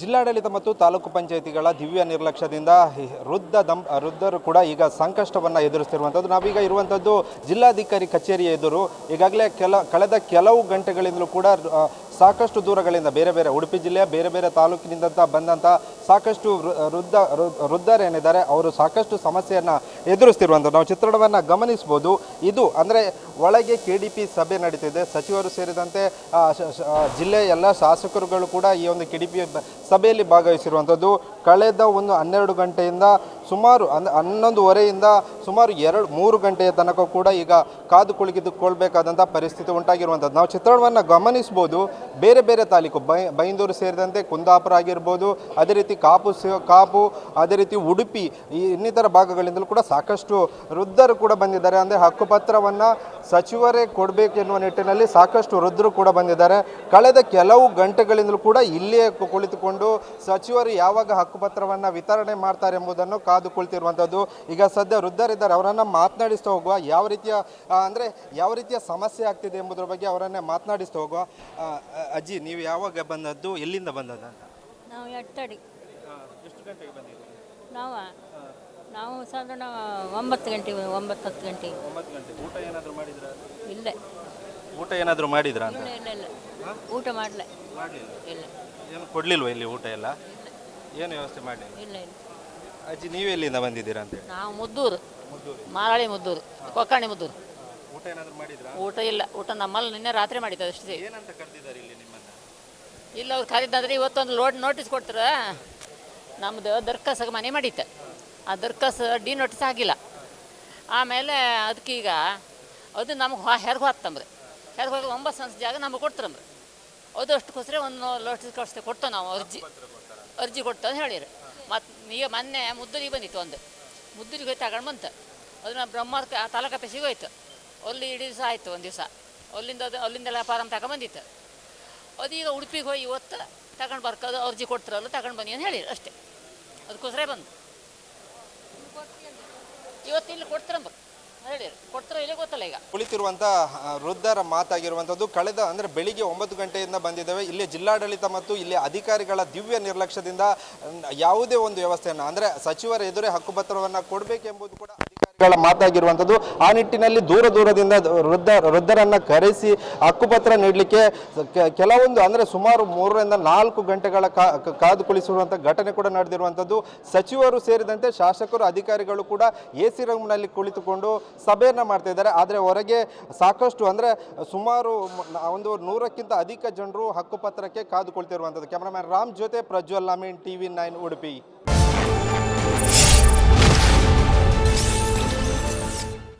ಜಿಲ್ಲಾಡಳಿತ ಮತ್ತು ತಾಲೂಕು ಪಂಚಾಯಿತಿಗಳ ದಿವ್ಯ ನಿರ್ಲಕ್ಷ್ಯದಿಂದ ವೃದ್ಧ ದಂ ವೃದ್ಧರು ಕೂಡ ಈಗ ಸಂಕಷ್ಟವನ್ನು ಎದುರಿಸ್ತಿರುವಂಥದ್ದು. ನಾವೀಗ ಇರುವಂಥದ್ದು ಜಿಲ್ಲಾಧಿಕಾರಿ ಕಚೇರಿಯ ಎದುರು. ಈಗಾಗಲೇ ಕೆಲ ಕಳೆದ ಕೆಲವು ಗಂಟೆಗಳಿಂದಲೂ ಕೂಡ ಸಾಕಷ್ಟು ದೂರಗಳಿಂದ ಬೇರೆ ಬೇರೆ ಉಡುಪಿ ಜಿಲ್ಲೆಯ ಬೇರೆ ಬೇರೆ ತಾಲೂಕಿನಿಂದ ಬಂದಂಥ ಸಾಕಷ್ಟು ವೃದ್ಧ ವೃದ್ಧರೇನಿದ್ದಾರೆ ಅವರು ಸಾಕಷ್ಟು ಸಮಸ್ಯೆಯನ್ನು ಎದುರಿಸ್ತಿರುವಂಥದ್ದು. ನಾವು ಚಿತ್ರಣವನ್ನು ಗಮನಿಸ್ಬೋದು. ಇದು ಅಂದರೆ ಒಳಗೆ ಕೆ ಡಿ ಪಿ ಸಭೆ ನಡೀತಿದೆ. ಸಚಿವರು ಸೇರಿದಂತೆ ಜಿಲ್ಲೆಯ ಎಲ್ಲ ಶಾಸಕರುಗಳು ಕೂಡ ಈ ಒಂದು ಕೆ ಡಿ ಪಿ ಸಭೆಯಲ್ಲಿ ಭಾಗವಹಿಸಿರುವಂಥದ್ದು, ಕಳೆದ ಒಂದು ಹನ್ನೆರಡು ಗಂಟೆಯಿಂದ ಸುಮಾರು ಅನ್ ಹನ್ನೊಂದುವರೆಯಿಂದ ಸುಮಾರು ಎರಡು, ಮೂರು ಗಂಟೆಯ ತನಕ ಕೂಡ ಈಗ ಕಾದು ಕುಳಿತುಕೊಳ್ಬೇಕಾದಂಥ ಪರಿಸ್ಥಿತಿ ಉಂಟಾಗಿರುವಂಥದ್ದು. ನಾವು ಚಿತ್ರಣವನ್ನು ಗಮನಿಸ್ಬೋದು. ಬೇರೆ ಬೇರೆ ತಾಲೂಕು, ಬೈ, ಬೈಂದೂರು ಸೇರಿದಂತೆ ಕುಂದಾಪುರ ಆಗಿರ್ಬೋದು, ಅದೇ ರೀತಿ ಕಾಪು ಕಾಪು, ಅದೇ ರೀತಿ ಉಡುಪಿ, ಈ ಇನ್ನಿತರ ಭಾಗಗಳಿಂದಲೂ ಕೂಡ ಸಾಕಷ್ಟು ವೃದ್ಧರು ಕೂಡ ಬಂದಿದ್ದಾರೆ. ಅಂದರೆ ಹಕ್ಕುಪತ್ರವನ್ನು ಸಚಿವರೇ ಕೊಡಬೇಕು ಎನ್ನುವ ನಿಟ್ಟಿನಲ್ಲಿ ಸಾಕಷ್ಟು ವೃದ್ಧರು ಕೂಡ ಬಂದಿದ್ದಾರೆ. ಕಳೆದ ಕೆಲವು ಗಂಟೆಗಳಿಂದಲೂ ಕೂಡ ಇಲ್ಲಿಯೇ ಕು- ಕುಳಿತುಕೊಂಡು ಸಚಿವರು ಯಾವಾಗ ಹಕ್ಕುಪತ್ರವನ್ನು ವಿತರಣೆ ಮಾಡ್ತಾರೆ ಎಂಬುದನ್ನು ಕಾದು ಕುಳಿತಿರುವಂಥದ್ದು ಈಗ ಸದ್ಯ ವೃದ್ಧರಿದ್ದಾರೆ ಅವರನ್ನು ಮಾತನಾಡಿಸ್ತಾ ಹೋಗುವ ಯಾವ ರೀತಿಯ ಅಂದರೆ ಯಾವ ರೀತಿಯ ಸಮಸ್ಯೆ ಆಗ್ತಿದೆ ಎಂಬುದರ ಬಗ್ಗೆ ಅವರನ್ನೇ ಮಾತನಾಡಿಸ್ತಾ ಹೋಗುವ. ಅಜ್ಜಿ ನೀವು ಯಾವಾಗ ಬಂದದ್ದು ಎಲ್ಲಿಂದ ಬಂದದ್ದು ಅಂತ? ನಾವು ಎಟ್ಟಡಿ. ಎಷ್ಟು ಗಂಟೆಗೆ ಬಂದಿದ್ದೀರಿ ನಾವು? ನಾವು ಸಾಧಾರಣ ಒಂಬತ್ತು ಗಂಟೆ ಒಂಬತ್ತು ಹತ್ತು ಗಂಟೆ ಒಂಬತ್ತು ಗಂಟೆ. ಊಟ ಏನಾದರೂ ಮಾಡಿದ್ರಾ? ಇಲ್ಲ. ಊಟ ಏನಾದರೂ ಮಾಡಿದ್ರಾ ಅಂತ? ಇಲ್ಲ ಇಲ್ಲ ಊಟ ಮಾಡಲ. ಮಾಡಲಿಲ್ಲ. ಇಲ್ಲ. ಏನು ಕೊಡ್ಲಿಲ್ವ ಇಲ್ಲಿ ಊಟ ಎಲ್ಲ? ಏನು ವ್ಯವಸ್ಥೆ ಮಾಡಲಿಲ್ಲ? ಇಲ್ಲ ಇಲ್ಲ. ಅಜ್ಜಿ ನೀವು ಎಲ್ಲಿಂದ ಬಂದಿದ್ದೀರಾ ಅಂತೇಳಿ ನಾವು ಮುದ್ದೂರು. ಮಾರಾಳಿ ಮುದ್ದೂರು. ಕೊಕ್ಕಾಣಿ ಮುದ್ದೂರು. ಊಟ ಏನಾದರೂ ಮಾಡಿದ್ರಾ? ಊಟ ಇಲ್ಲ. ಊಟ ನಮ್ಮಲ್ಲಿ ನಿನ್ನೆ ರಾತ್ರಿ ಮಾಡಿದ್ದು ಅಷ್ಟೇ. ಏನಂತ ಕರೆದಿದ್ದಾರೆ ಇಲ್ಲಿ ನಿಮ್ಮನ್ನ? ಇಲ್ಲ ಅವ್ರು ಕರೆದಿದ್ದಂದ್ರೆ ಇವತ್ತೊಂದು ಲೋಡ್ ನೋಟಿಸ್ ಕೊಡ್ತಾರ ನಮ್ಮದು ದರ್ಕಾಸಾಗ ಮನೆ ಮಾಡಿತ್ತು ಆ ದರ್ಕಸ್ ಡಿ ನೋಟಿಸ್ ಆಗಿಲ್ಲ. ಆಮೇಲೆ ಅದಕ್ಕೀಗ ಅದು ನಮಗೆ ಹೆರ್ಗು ಹತ್ತಂಬ್ರಿ ಹೆರ್ಗು ಹೋಗಿ ಒಂಬತ್ತು ಸಂಸ್ಥೆ ಜಾಗ ನಮಗೆ ಕೊಡ್ತಾರಂಬ್ರಿ ಅದು ಅಷ್ಟಕ್ಕೋಸ್ಕರ ಒಂದು ಲೋಟ್ ಕಳಿಸ್ತೇವೆ ಕೊಡ್ತೇವೆ ನಾವು ಅರ್ಜಿ. ಅರ್ಜಿ ಕೊಡ್ತ ಅಂತ ಹೇಳಿರಿ. ಮತ್ತು ಈಗ ಮೊನ್ನೆ ಮುದ್ದೂರಿಗೆ ಬಂದಿತ್ತು ಒಂದು. ಮುದ್ದೂರಿಗೆ ಹೋಗಿ ತಗೊಂಡು ಬಂತು. ಅದನ್ನ ಬ್ರಹ್ಮ ತಾಲೂಕು ಆಫೀಸಿಗೆ ಹೋಯ್ತು. ಅಲ್ಲಿ ಇಡೀ ದಿವಸ ಆಯಿತು ಒಂದು ದಿವಸ. ಅಲ್ಲಿಂದ ಅದು ಅಲ್ಲಿಂದೆಲ್ಲ ಫಾರಮ್ ತಗೊಂಬಂದಿತ್ತು ಅದೀಗ ಉಡುಪಿಗೆ ಹೋಗಿ ಇವತ್ತು ತಗೊಂಡು ಬರ್ಕೋದು ಅರ್ಜಿ ಕೊಡ್ತಾರಲ್ಲ ತಗೊಂಡು ಬನ್ನಿ ಅಂತ ಹೇಳಿರಿ ಅಷ್ಟೇ. ಅದಕ್ಕೋಸ್ಕರ ಬಂದು ಇವತ್ತು ಇಲ್ಲಿ ಕೊಡ್ತಾರಂಬ ಕೊಡ್ತಾರೋ ಇಲ್ಲ ಕುಳಿತಿರುವಂಥ ವೃದ್ಧರ ಮಾತಾಗಿರುವಂಥದ್ದು, ಕಳೆದ, ಅಂದರೆ ಬೆಳಿಗ್ಗೆ ಒಂಬತ್ತು ಗಂಟೆಯಿಂದ ಬಂದಿದ್ದೇವೆ. ಇಲ್ಲಿ ಜಿಲ್ಲಾಡಳಿತ ಮತ್ತು ಇಲ್ಲಿ ಅಧಿಕಾರಿಗಳ ದಿವ್ಯ ನಿರ್ಲಕ್ಷ್ಯದಿಂದ ಯಾವುದೇ ಒಂದು ವ್ಯವಸ್ಥೆಯನ್ನು, ಅಂದರೆ ಸಚಿವರ ಎದುರೇ ಹಕ್ಕುಪತ್ರವನ್ನು ಕೊಡಬೇಕೆಂಬುದು ಕೂಡ ಮಾತಾಗಿರುವಂಥದ್ದು. ಆ ನಿಟ್ಟಿನಲ್ಲಿ ದೂರ ದೂರದಿಂದ ವೃದ್ಧ ವೃದ್ಧರನ್ನು ಕರೆಸಿ ಹಕ್ಕುಪತ್ರ ನೀಡಲಿಕ್ಕೆ ಕೆಲವೊಂದು ಅಂದರೆ ಸುಮಾರು ಮೂರರಿಂದ ನಾಲ್ಕು ಗಂಟೆಗಳ ಕಾದು ಕುಳಿಸಿರುವಂಥ ಘಟನೆ ಕೂಡ ನಡೆದಿರುವಂಥದ್ದು. ಸಚಿವರು ಸೇರಿದಂತೆ ಶಾಸಕರು, ಅಧಿಕಾರಿಗಳು ಕೂಡ ಎ ಸಿ ರೂಮ್ನಲ್ಲಿ ಕುಳಿತುಕೊಂಡು ಸಭೆಯನ್ನು ಮಾಡ್ತಾ ಇದ್ದಾರೆ. ಆದರೆ ಹೊರಗೆ ಸಾಕಷ್ಟು ಅಂದರೆ ಸುಮಾರು ಒಂದು ನೂರಕ್ಕಿಂತ ಅಧಿಕ ಜನರು ಹಕ್ಕುಪತ್ರಕ್ಕೆ ಕಾದು ಕುಳಿತಿರುವಂಥದ್ದು ಕ್ಯಾಮರಾಮ್ಯಾನ್ ರಾಮ್ ಜೊತೆ ಪ್ರಜ್ವಲ್ ನಾಮೀನ್ ಟಿ ವಿ ನೈನ್, ಉಡುಪಿ.